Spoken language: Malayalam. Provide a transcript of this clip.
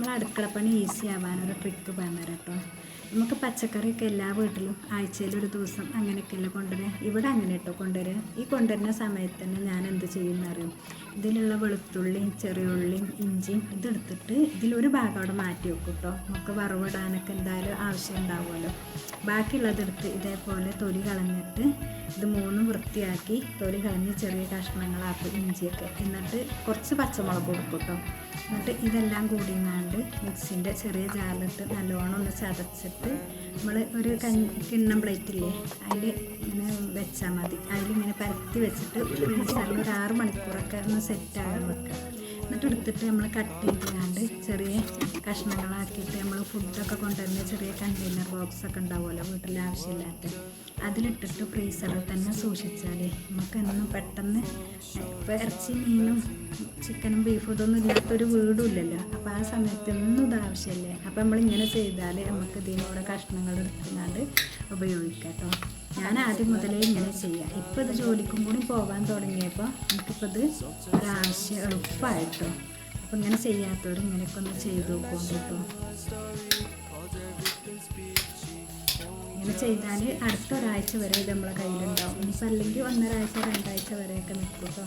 നമ്മൾ അടുക്കളപ്പണി ഈസി ആവാനൊരു ട്രിക്ക് പറഞ്ഞുതരാം കേട്ടോ നമുക്ക് പച്ചക്കറിയൊക്കെ എല്ലാ വീട്ടിലും ആഴ്ചയിൽ ഒരു ദിവസം അങ്ങനെയൊക്കെയല്ലേ കൊണ്ടുവരിക ഇവിടെ അങ്ങനെ കേട്ടോ കൊണ്ടുവരിക ഈ കൊണ്ടുവരുന്ന സമയത്ത് തന്നെ ഞാൻ എന്ത് ചെയ്യുന്നറിയും ഇതിലുള്ള വെളുത്തുള്ളിയും ചെറിയുള്ളിയും ഇഞ്ചിയും ഇതെടുത്തിട്ട് ഇതിലൊരു ഭാഗം അവിടെ മാറ്റി വെക്കും കേട്ടോ നമുക്ക് വറവിടാനൊക്കെ എന്തായാലും ആവശ്യം ഉണ്ടാവുമല്ലോ. ബാക്കിയുള്ളതെടുത്ത് ഇതേപോലെ തൊലി കളഞ്ഞിട്ട് ഇത് മൂന്നും വൃത്തിയാക്കി തൊലി കളഞ്ഞ് ചെറിയ കഷ്ണങ്ങളാക്കും ഇഞ്ചിയൊക്കെ. എന്നിട്ട് കുറച്ച് പച്ചമുളക് കൊടുക്കും കേട്ടോ എന്നിട്ട് ഇതെല്ലാം കൂടി കൂടിങ്ങാണ്ട് മിക്സിന്റെ ചെറിയ ജാറിലിട്ട് നല്ലോണം ഒന്ന് ചതച്ചിട്ട് നമ്മൾ ഒരു കഞ്ഞി കിണ്ണം പ്ലേറ്റില്ലേ അതിൽ ഇങ്ങനെ വെച്ചാൽ മതി. അതിലിങ്ങനെ പരത്തി വെച്ചിട്ട് ഒരു ആറ് മണിക്കൂറൊക്കെ ഒന്ന് സെറ്റാകാൻ വെക്കുക. എന്നിട്ട് എടുത്തിട്ട് നമ്മൾ കട്ട് ചെയ്തില്ലാണ്ട് ചെറിയ കഷ്ണങ്ങളാക്കിയിട്ട് നമ്മൾ ഫുഡൊക്കെ കൊണ്ടുവരുന്ന ചെറിയ കണ്ടെയ്നർ ബോക്സ് ഒക്കെ ഉണ്ടാവുമല്ലോ വീട്ടിൽ ആവശ്യമില്ലാത്ത. അതിലിട്ടിട്ട് ഫ്രീസറിൽ തന്നെ സൂക്ഷിച്ചാൽ നമുക്ക് എന്നും പെട്ടെന്ന് ഇപ്പോൾ ഇറച്ചി മീനും ചിക്കനും ബീഫും ഇതൊന്നും ഇല്ലാത്തൊരു വീടും ഇല്ലല്ലോ. അപ്പോൾ ആ സമയത്ത് ഒന്നും ഇത് ആവശ്യമില്ലേ. അപ്പോൾ നമ്മളിങ്ങനെ ചെയ്താൽ നമുക്ക് ഇതിനോട് കഷ്ണങ്ങൾ എടുത്തുകൊണ്ട് ഉപയോഗിക്കാം കേട്ടോ. ഞാൻ ആദ്യം മുതലേ ഇങ്ങനെ ചെയ്യാം. ഇപ്പോൾ ഇത് ജോലിക്കും കൂടി പോകാൻ തുടങ്ങിയപ്പോൾ എനിക്കിപ്പോൾ ഇത് ഒരാവശ്യം എളുപ്പമായിട്ടോ അപ്പോൾ ഇങ്ങനെ ചെയ്യാത്തവർ ഇങ്ങനെയൊക്കെ ഒന്ന് ചെയ്ത് നോക്കും കേട്ടോ ഇങ്ങനെ ചെയ്താൽ അടുത്ത ഒരാഴ്ച വരെ ഇത് നമ്മളെ കയ്യിലുണ്ടാവും. ഇനിയിപ്പോൾ അല്ലെങ്കിൽ ഒന്നരാഴ്ച രണ്ടാഴ്ച വരെയൊക്കെ നിൽക്കും കേട്ടോ